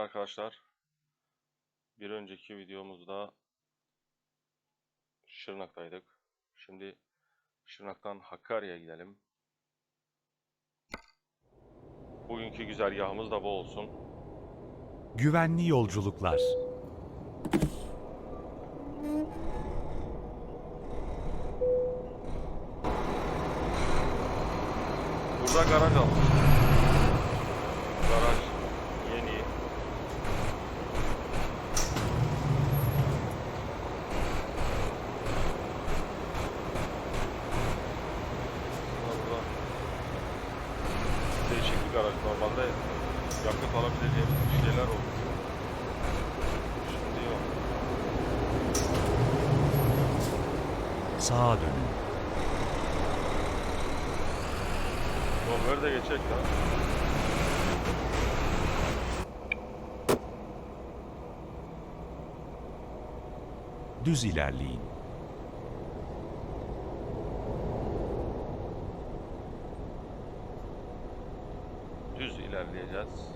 arkadaşlar. Bir önceki videomuzda Şırnak'taydık. Şimdi Şırnak'tan Hakkari'ye gidelim. Bugünkü güzergahımız da bu olsun. Güvenli yolculuklar. Burada garaj almış. Garaj yeni. Burada değişik bir garaj. Normalde yakıt alabileceğimiz bir şeyler olur. Şimdi yok. Sağa dönün. Yol ver de geçecek ya. Düz ilerleyin. Düz ilerleyeceğiz.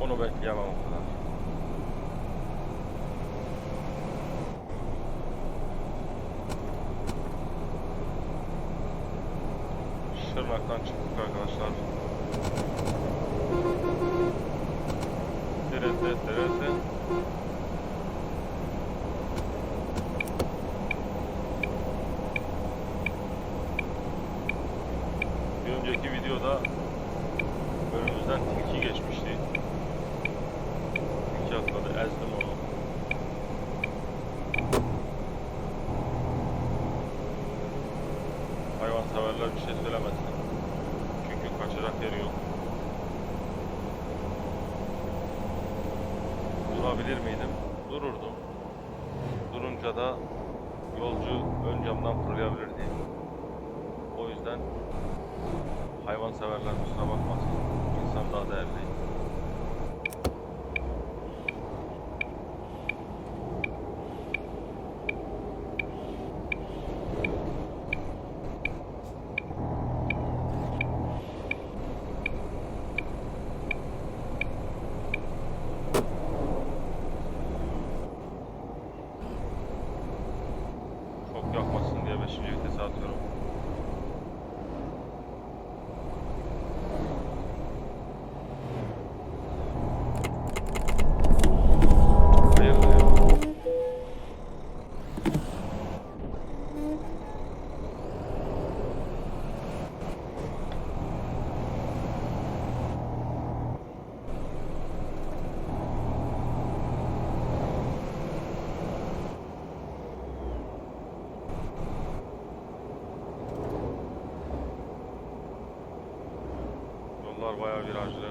Onu bekleyemem o kadar. Şırnak'tan çıktık arkadaşlar. Terese, terese. Bir önceki videoda önümüzden tilki geçmişti. Tilki atladı, ezdim onu. Hayvanseverler bir şey söylemesin. Kaçacak yeri. Durabilir miydim? Dururdum. Durunca da yolcu ön camdan fırlayabilirdi. O yüzden hayvanseverler kusura bakmasın. İnsan daha değerli. Bayağı virajlı.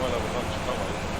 Büyük ihtimalle buradan çıkamayız.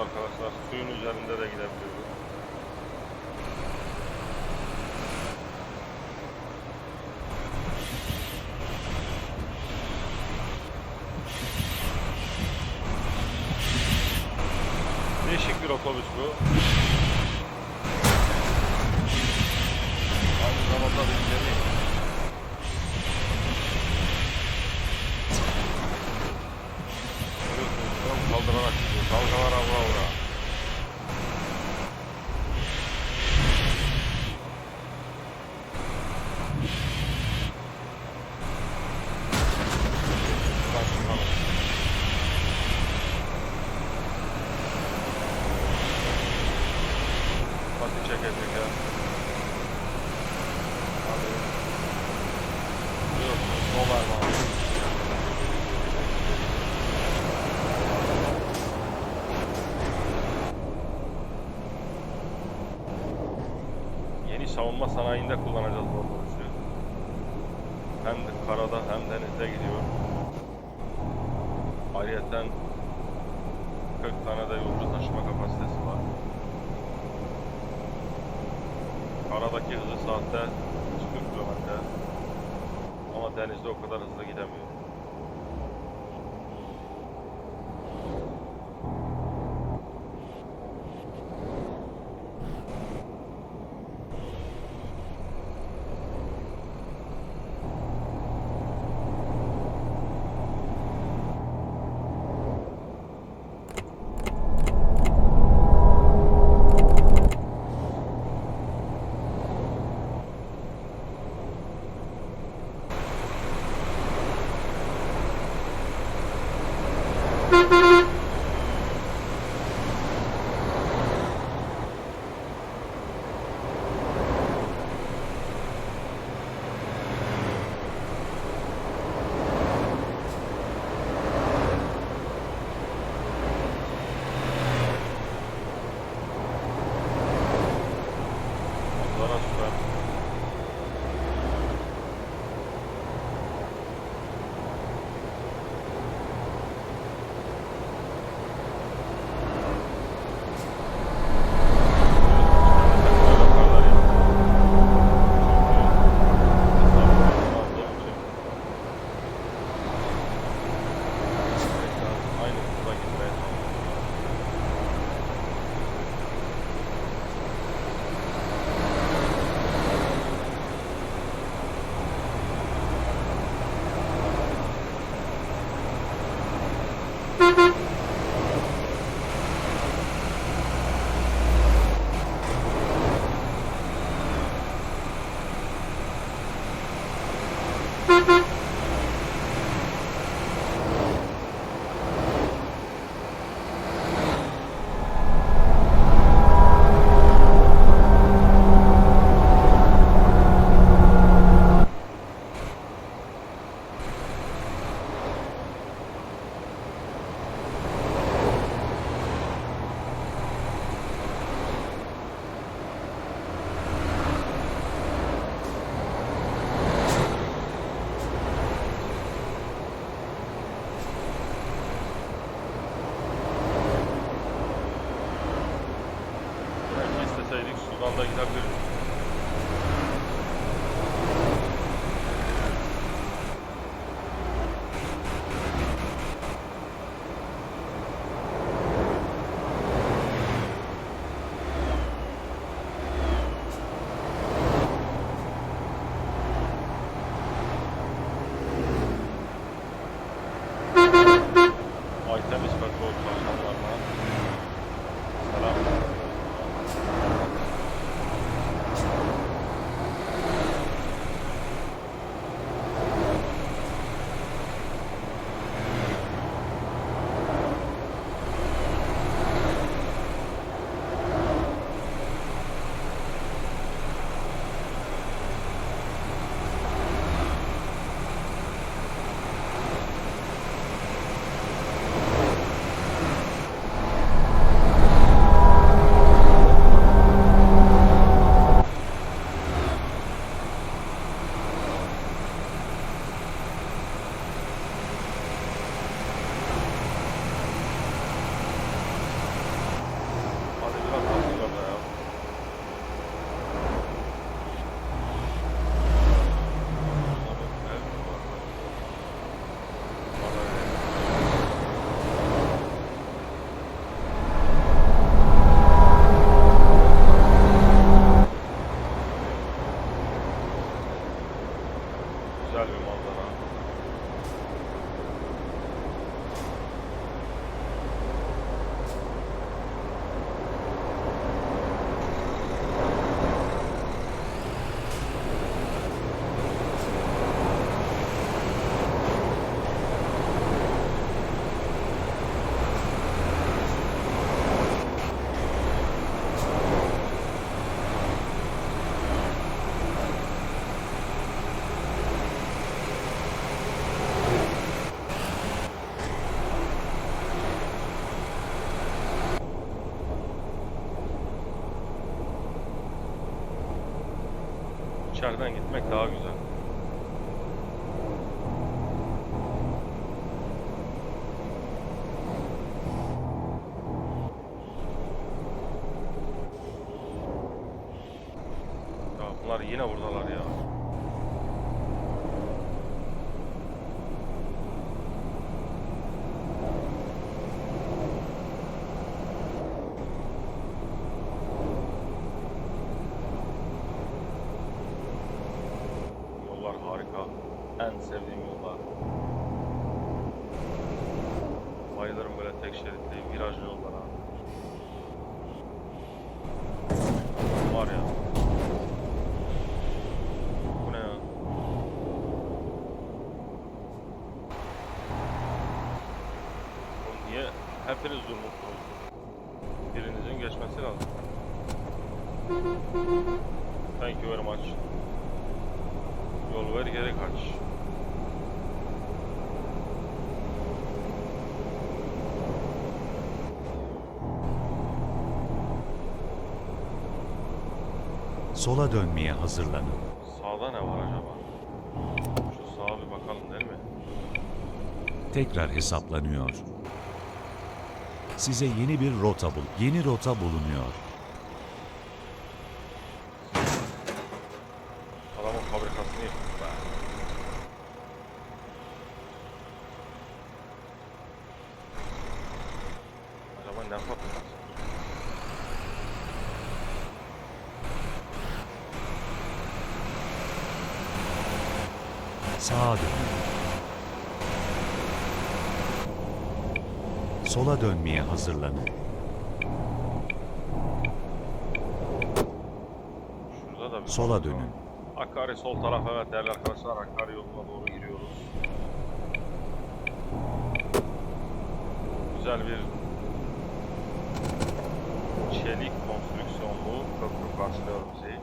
Arkadaşlar. Suyun üzerinde de gidebiliyoruz. Değişik bir otobüs bu. Aynı zamanda bir gemi. Çekecek ya. Hadi. Yok, dolar var. Yeni savunma sanayinde kullanacağız bu otobüsü. Hem de karada hem denizde gidiyor. Ayrıyeten 40 tane de yolcu taşıma kapasitesi var. Karadaki hızı saatte 140 kilometre. Ama denizde o kadar hızlı gidemiyor. from. İçeriden gitmek daha güzel. Ya bunlar yine buradalar ya. Yollar harika. En sevdiğim yollar. Bayılırım böyle tek şeritli virajlı yollara. Var ya. Bu ne? Oğlum niye hepiniz durmuşsunuz? Birinizin geçmesi lazım. Thank you very much. Yol ver geri kaç. Sola dönmeye hazırlanın. Sağda ne var acaba? Şu sağa bir bakalım değil mi? Tekrar hesaplanıyor. Size yeni bir rota bul. Yeni rota bulunuyor. Adamın fabrikasını yıktık be. Acaba ne fabrikası? Sağa dönün. Sola hazırlanın. Şurada da bir Sola fabrika var. dönün. Hakkari sol taraf evet değerli arkadaşlar Hakkari yoluna doğru giriyoruz. Güzel bir çelik konstrüksiyonlu köprü karşılıyor bizi.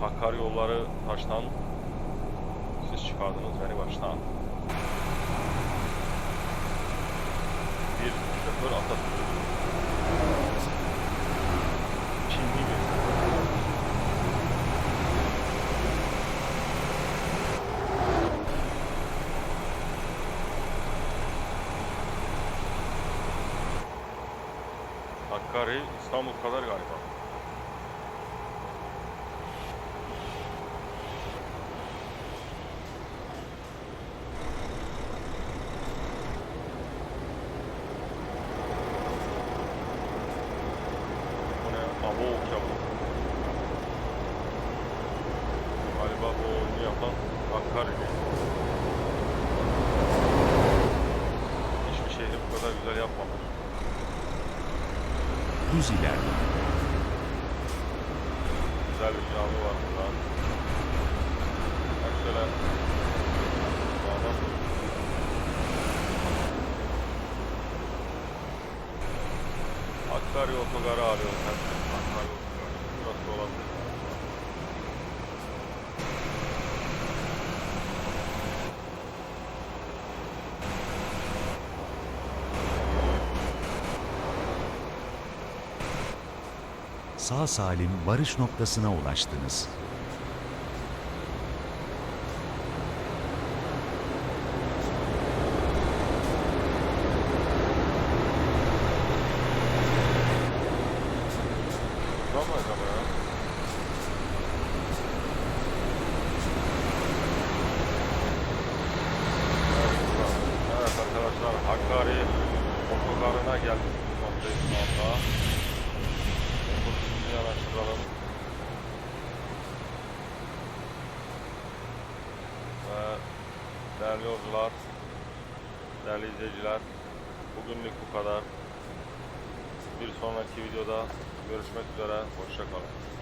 Hakkari yolları taştan siz çıkardınız beni baştan. Bir Çinli bir şoför. Hakkari İstanbul kadar galiba. Bu ne? Kebap. Galiba bu oyunu yapan Hakkari'li. Hiçbir şehri bu kadar güzel yapmamış. Düz ilerleyin. Güzel bir cami var burada. Bak şöyle Hakkari otogarı arıyoruz hep. Hakkari otogarı. Burası olabilir. Sağ salim varış noktasına ulaştınız. Arkadaşlar Hakkari otogarına geldik bulunmaktayız şu anda. Otobüsümüzü yanaştıralım. Ve değerli yolcular, değerli izleyiciler, bugünlük bu kadar. Bir sonraki videoda görüşmek üzere, hoşçakalın.